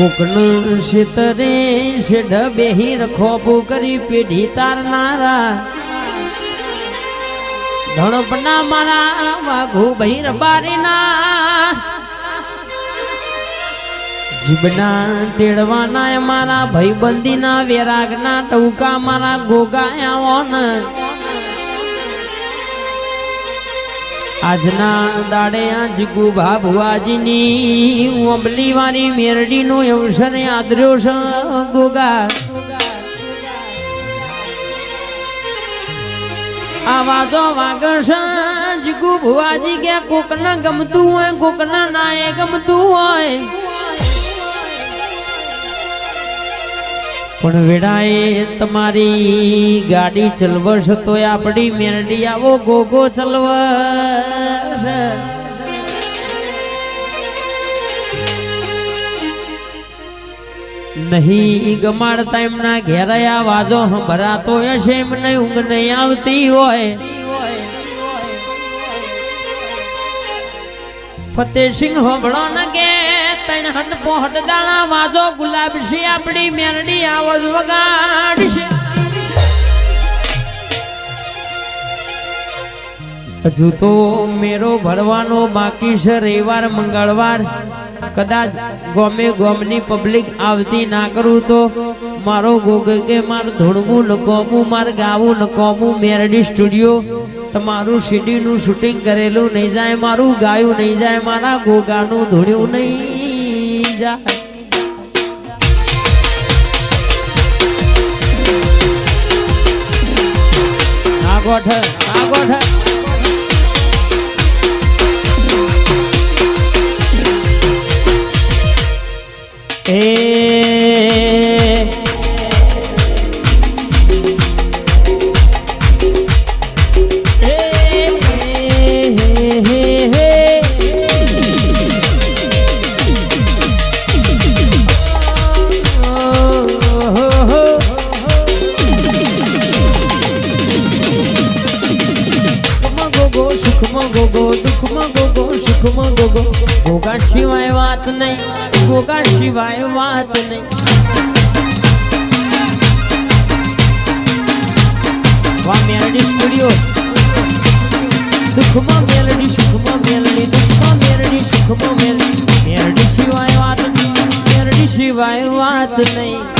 કોકનું શીતરે શેઢ બેહી રખોપું કરી પેઢી તારનારા. ધણપના મારા વાઘુ ભૈર બારીના જીબના તેડવાના મારા ભાઈબંધીના વેરાગના ટૌકા મારા ગોગાયા આજના દાડે આજ ગુભા ભુવાજીની ઓંબલી વાળી મેરડીનો અવસર આદર્યો છે ગોગા આવાજો વાગશ જીગુ ભુવાજી કે કોકને ગમતું હોય, કોકને નાએ ગમતું હોય. પણ વેડાએ તમારી ગાડી ચલવશ તો આપણી મેરડી આવો ગોગો ચલવશ નહીં ગમાડતા એમના ઘેરયા વાજો સંભરાતો હશે એમને ઊંઘ નહીં આવતી હોય. ફતેસિંહ હોબળો ન કે. તણ હટ પોહટ દાણા વાજો ગુલાબસી આપણી મેરડી આવજ વગાડશે હજુ તો મેરો ભરવાનો બાકી છે, રવિવાર, મંગળવાર. કદાચ ગોમે ગોમની પબ્લિક આવતી ના કરું તો મારો ગોગ કે ધૂણવું ધોળવું કોમું માર ગાવું નકોમું મેરડી સ્ટુડિયો. તમારું સીડીનું શૂટિંગ કરેલું નહીં જાય, મારું ગાયું નહીં જાય, મારા ગોગાનું ધોળ્યું નહીં. જાય આ ગોઠ આ ગોગા સિવાય વાત નહીં, ગોગા સિવાય વાત નહીં. વાહ, મેલડી સ્ટુડિયો. દુઃખમાં મેલડી, સુખમાં મેલડી, દુઃખમાં મેલડી, સુખમાં મેલડી. મેલડી સિવાય વાત નહીં, મેલડી સિવાય વાત નહીં.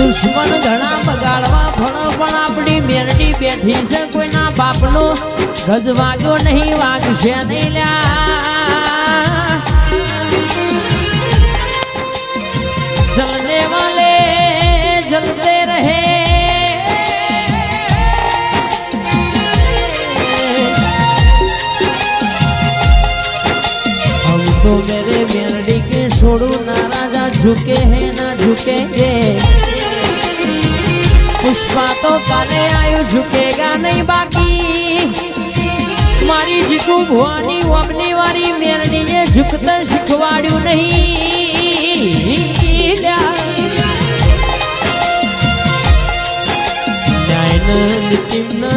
દુશ્મન ઘણા બગાડવા ફળ પણ આપણી મેરડી બેઠી છે, કોઈના બાપનો ગજ વાગ્યો નહીં, વાગશે નહીં લ્યા. જલને વાલે, જલતે રહે. હમ તો મેરે મેરડી કે છોડું, ના રાજા ઝુકે હે, ના ઝુકે પુષ્પા તો કાલે આયુ ઝુકેગા નહીં બાકી. મારી જીકુ ભવાની ઓમની વારી મેરડી જે ઝુકતા શીખવાડ્યું નહીં.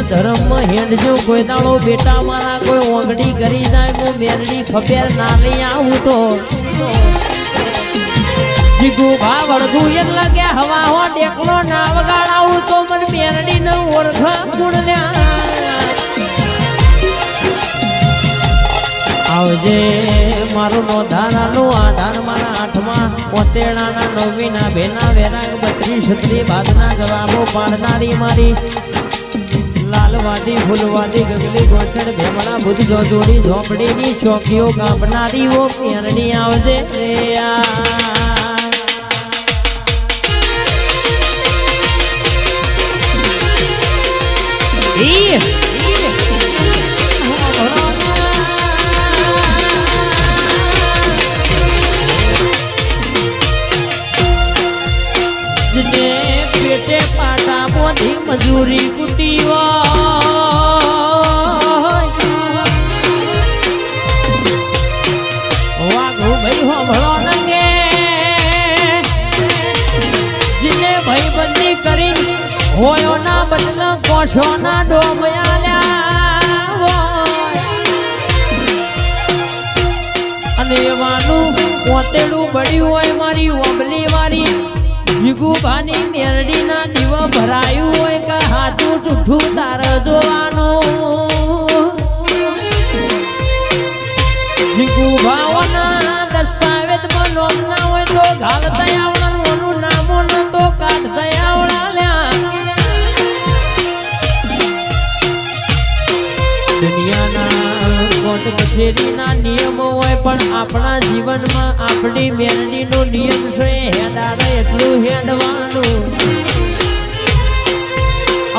ધર્મ હેડજો, કોઈ દાડો બેટા મારા કોઈ ઓગડી કરી જાય, હું મેરડી ખબેર ના લઈ આવું તો. જીગુ ભા વળગું એટલે કે હવા હો, ડેકલો ના વગાડાવું તો મને મેરડી ન ઓળખ ગુણલ્યા આવજે મારું નો ધારાનું આધાર મારા આઠમાં પોતેડાના નવમીના બેના વેરા બત્રીસ છત્રી બાદના જવાબો પાડનારી મારી. લાલવાદી ફૂલવાદી ગગલી ગોઠણ ભેમણા બુદ્ધ જો જોડી ઝોપડીની ચોકીઓ કાપનારી ઓ કેરણી આવજે રે આ મજૂરી કુટી વાઘુ ભાઈ હોભળો નંગે. જીને ભાઈ બંધી કરી હોયો ના બદલ કોશો ના અને એવાનું પોતેડું બળ્યું હોય મારી ઓબલી મારી જીગુભાની મેરડીના ના ભરાયું હોય કે હાથું ચૂઠું તાર જોવાનું. પણ આપણા જીવનમાં આપણી મેરડીનો નિયમ છે, હેડારે એટલું હેડવાનું.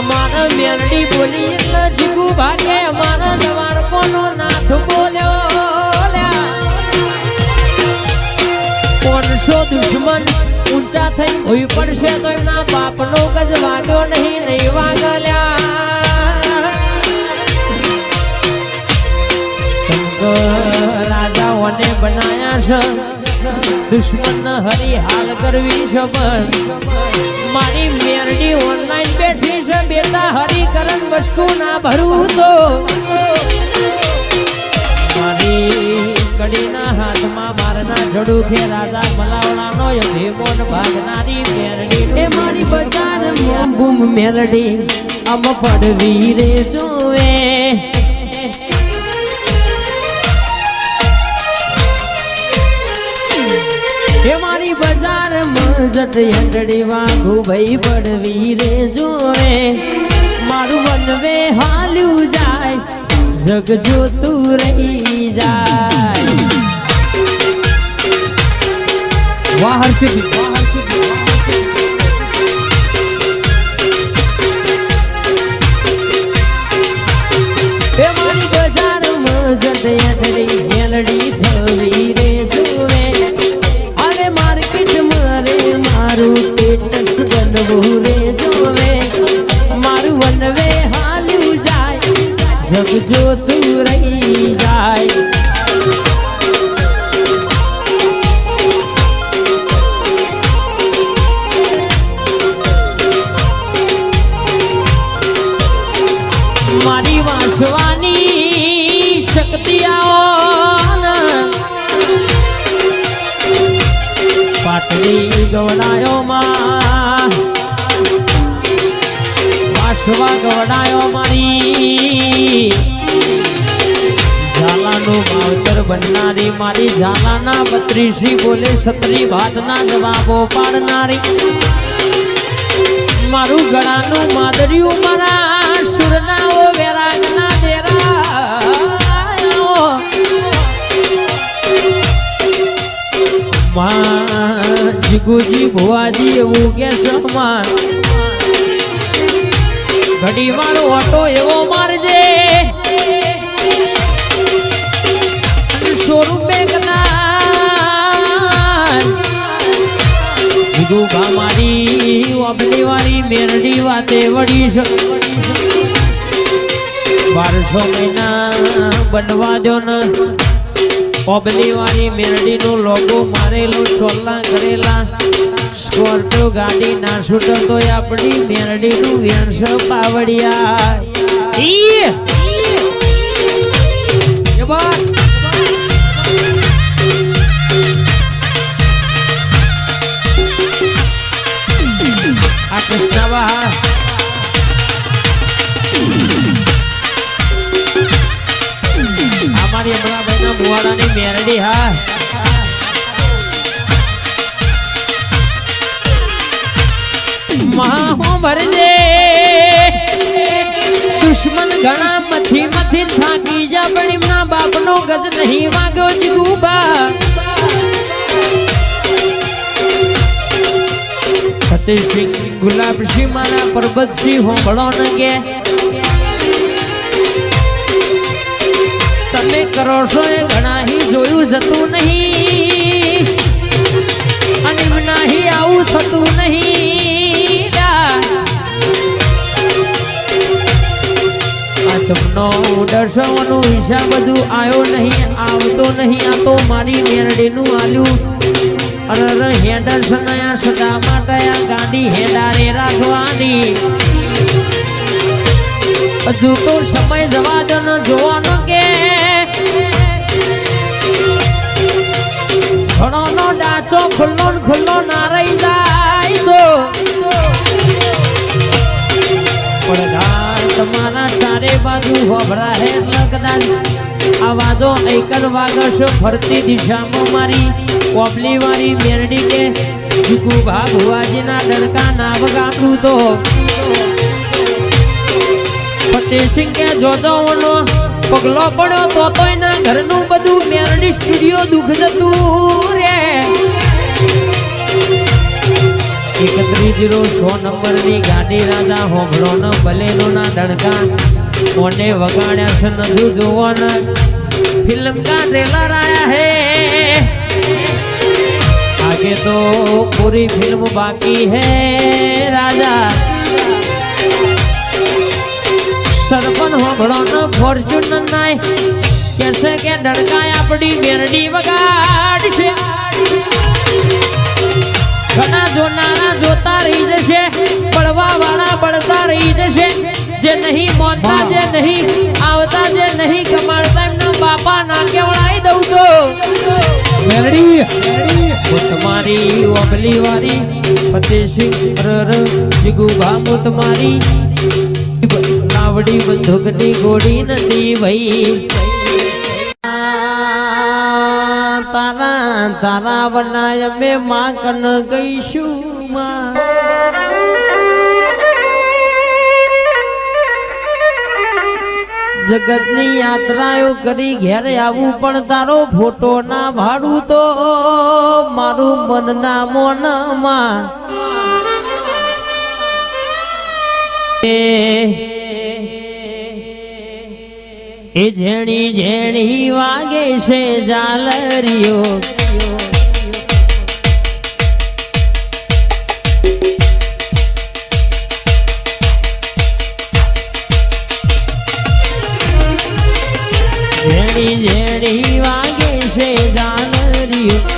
અમારા મેરડી બોલી એટલે જીગુ ભાગે, અમારા જવાર કોનો નાથ બોલ્યો લ્યા કોણસો દુશ્મન ઊંચા થઈ હોય પડશે તો એમના બાપનો ગજ વાગ્યો નહીં નહીં વાગલ્યા. રાજાઓને બનાયા છે. દુશ્મન હરી હાલ કરવી છે પણ. મારી મેરડી ઓનલાઈન બેઠી છે. બેટા હરિકરણ વસ્તુ ના ભરવું તો. મારી કડીના હાથમાં મારના જડુથી રાજા મલાવડાનો ભીમોન ભાગનારી મેરડી. એ મારી બજાર મેલડી. અમ પડવી રે જોવે મજટ યંડડી વાંગુ ભાઈ પડવી રે જોવે. મારું વનવે હાલ્યું જાય, જગ જોતું રહી જાય. વાહ હર્ષિત વાહ જાય તું રહી જાય. મારી વાંસવાની શક્તિ આવો પાટલી ગવડાયો માં વાસવા ગવડાયો મારી. ઝાલાનું માવતર બનનારી, મારી ઝાલાના બત્રીસી બોલે સત્રી ભાતના જવાબો પાડનારી. મારું ગળાનું માદરિયું મારા સુરનાઓ વેરાગના જીગુજી ભુવાજી એવું કે ઘડી મારો ઓટો એવો મારજે શોરૂમ બેગના મારી ઓબલી વાળી મેરડી વાતે વળી બારસો મહિના બનવા દો ને. ઓબલી વાળી મેરડી નું લોગો મારેલો ચોલ્લા કરેલા સ્કોર્પિયો ગાડી ના છૂટો તો આપણી મેરડી નું વ્યંશ પાવડિયા. ઈ! મેરડી હા મહા ભરજે દુશ્મન ઘણા મથી મથી થાકી જા, પણ એમના બાપનો ગજ નહીં વાગ્યો જીગુબા ફતેહસિંહ ગુલાબસિંહ મારા પરબતસિંહ હોંભળો ન કે. તમે કરો છો એ ઘણાહી જોયું જતું નહીં. અને નહીં આવું થતું નહીં. સપનો દર્શાવવાનો હિસાબ બધું આવ્યો નહીં, આવતો નહીં. આ તો મારી મેરડીનું આલ્યું. અરે રે દર્શન આ સદા માટે આ ગાડી હેડારે રાખવાની? હજુ તો સમય જવા દો જોવાનો ડાચો ખુલ્લો ખુલ્લો ના રહી જાય તો. પડઘાર તમારા ચારે બાજુ હોભરા હે કદાચ આવાજો એકલ વાગશો ફરતી દિશામાં મારી ઓબલી વાળી મેરડી કે જુગુ ભાગવાજીના ડડકા ના વગાડું તો. ફતેસિંહ કે જોદોનો પગલો પડ્યો તો તો એના ઘરનું બધું મેરડી સ્ટુડિયો દુઃખ જતું રે એકત્રીસ જીરો સો નંબરની ગાડી રાજા હોભળો ન બલેનો ના ડણકા કોને વગાડ્યા છે નજુ જોવાના? ફિલ્મ કા ટ્રેલર આયા હે? આગે તો પૂરી ફિલ્મ બાકી હે, રાજા. સરપન હોભળો ન, ફોર્ચ્યુનર નાય. કે છે કે ડણકાય આપણી મેરડી વગાડશે. ઘણા જોનારા જોતા રહી જશે પડવા વાળા પડતા રહી જશે. જે નહીં મોનતા જે નહીં આવતા જે નહીં કમાડતા એમના બાપા ના કેવડાઈ દઉં તો તમારી ઓબલી વારી ફતેસિંહ રર જીગુ ભામુ તમારી લાવડી બંદૂકની ગોળી નથી ભાઈ તારા બનાય અમે માં કન ગઈશું માં. જગતની યાત્રાઓ કરી ઘેર આવું પણ તારો ફોટો ના ભાડું તો મારું મન ના મોનમાં એ ઝેણી ઝેણી વાગે છે જાલરીઓ જાલરીઓ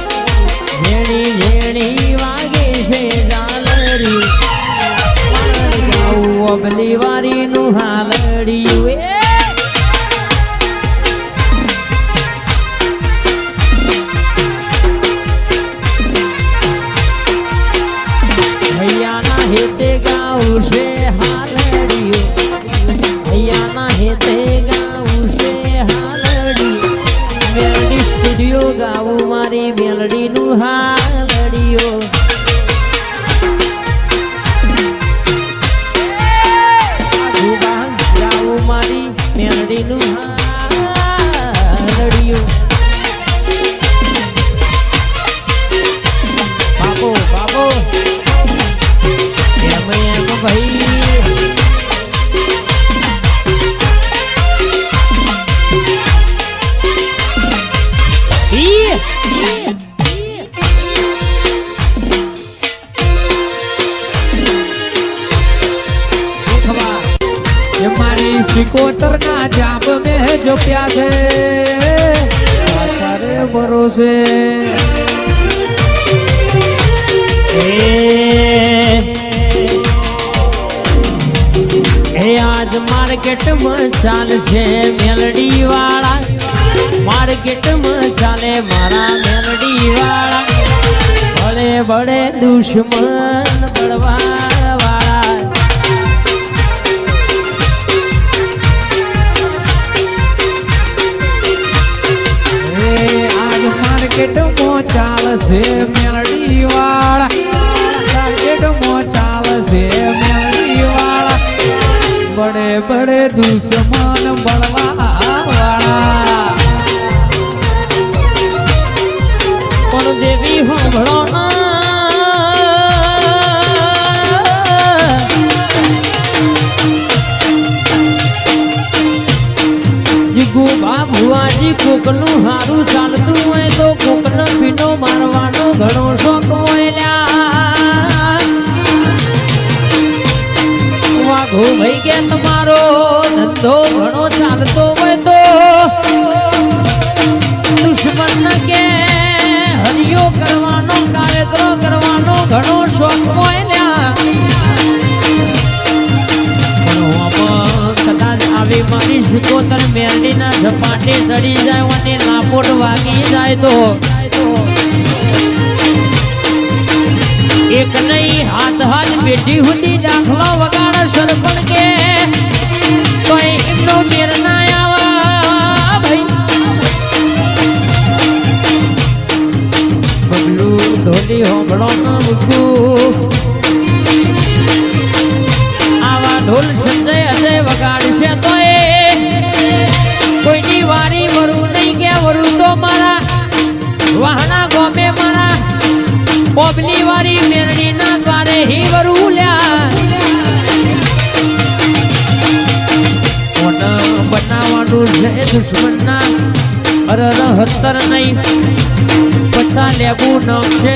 રાખે સાસરે ભરોસે. એ આજ માર્કેટમાં ચાલશે મેલડી વાળા માર્કેટમાં ચાલે મારા મેલડી વાળા ભલે ભલે દુશ્મન બળવા ચાલશે મેલડી વાળા ટાર્ગેટમાં ચાલશે મેલડી વાળા બડે બડે દુશ્મન બળવા વાળા પણ દેવી હોંભળો ગોબા ભુવાજી કોકનું હારું ચાલતું હોય તો કોકનો પીનો મારવાનો ઘણો શોખ હોય લ્યા વાઘો ભાઈ કે તમારો, ધંધો ઘણો ચાલતો હોય તો દુશ્મન કે હરિયો કરવાનો કાર્યક્રમ કરવાનો ઘણો શોખ કદાચ આવી મારી સિકોતર મેરડીના ઝપાટે ચડી જાય અને લાપોટ વાગી જાય તો. એક નહીં હાથ હાથ પેઢી હુડી દાખલો વગાડ સરપણ કે. તો એમનો ભાઈ. બબલું ઢોલી હોંભળો ન મૂકું. દુશ્મનના અરર હતર નહીં. પછા લેબુ છે.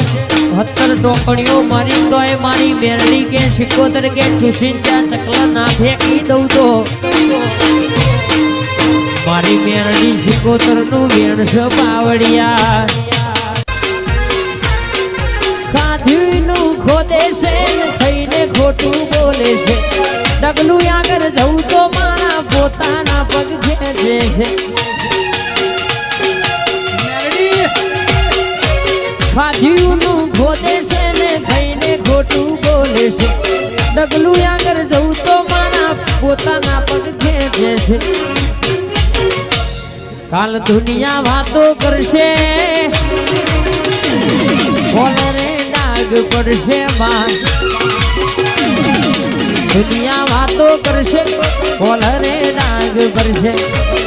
હતર ટોકડીઓ મારી તોય મારી બેરડી કે સિકોતર કે ચુસિંચા ચકલા ના ફેંકી દઉં તો. મારી બેરડી સિકોતરનું વેણસ થઈને ખોટું બોલે છે. ડગલું આગળ જવું તો મારા પોતાના પગ ખેંચે છે ને થઈને ખોટું બોલે છે. ડગલું આગળ જવું તો મારા પોતાના પગ છે. કાલ દુનિયા વાતો કરશે. કોલરે ડાગ પડશે માં દુનિયા વાતો કરશે. કોલરે ડાગ પડશે.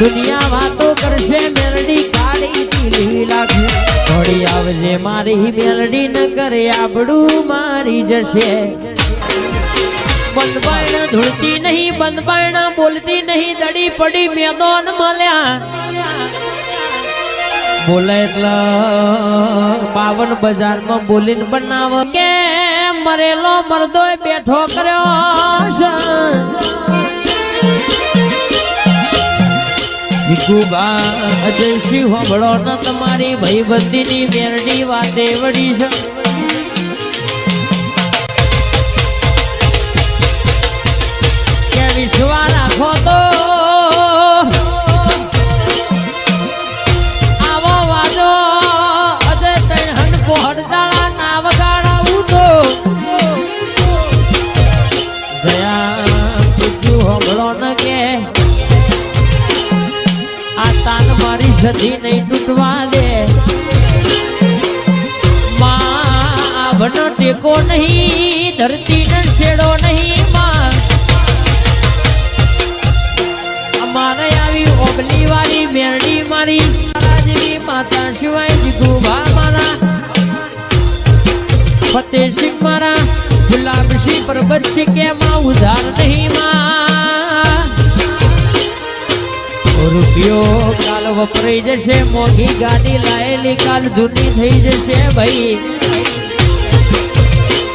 દુનિયા વાતો કરશે, મેલડી કાળી પીલી લાગે થોડી આવજે મારી મેલડી ન કરે આબડું મારી જશે. બંધબાણ ધૂળતી નહીં, બંધબાણ બોલતી નહીં, દડી પડી મેદાન મળ્યા બોલે એટલે પાવન બજારમાં બોલીને બનાવ કે મરેલો મરદો બેઠો કર્યો ભીખુબા અજયશ્રી હોબળો તમારી ભાઈબંધીની મેરડી વાતે વળી છે. સધી નહીં તૂટવા દે. માં ટેકો નહીં ધરતી ને છેડો નહીં માતા સિવાય જીગુભા મારા ફતેહસિંહ મારા ગુલાબસિંહ પરબતસિંહ કે માં ઉધાર નહીં માં રૂપિયો વપરાઈ જશે, મોઘી ગાડી લાયેલી કાલ જૂની થઈ જશે ભાઈ.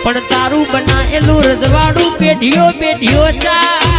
પણ તારું બનાયેલું રજવાડું પેઢીઓ પેઢીઓ ચા.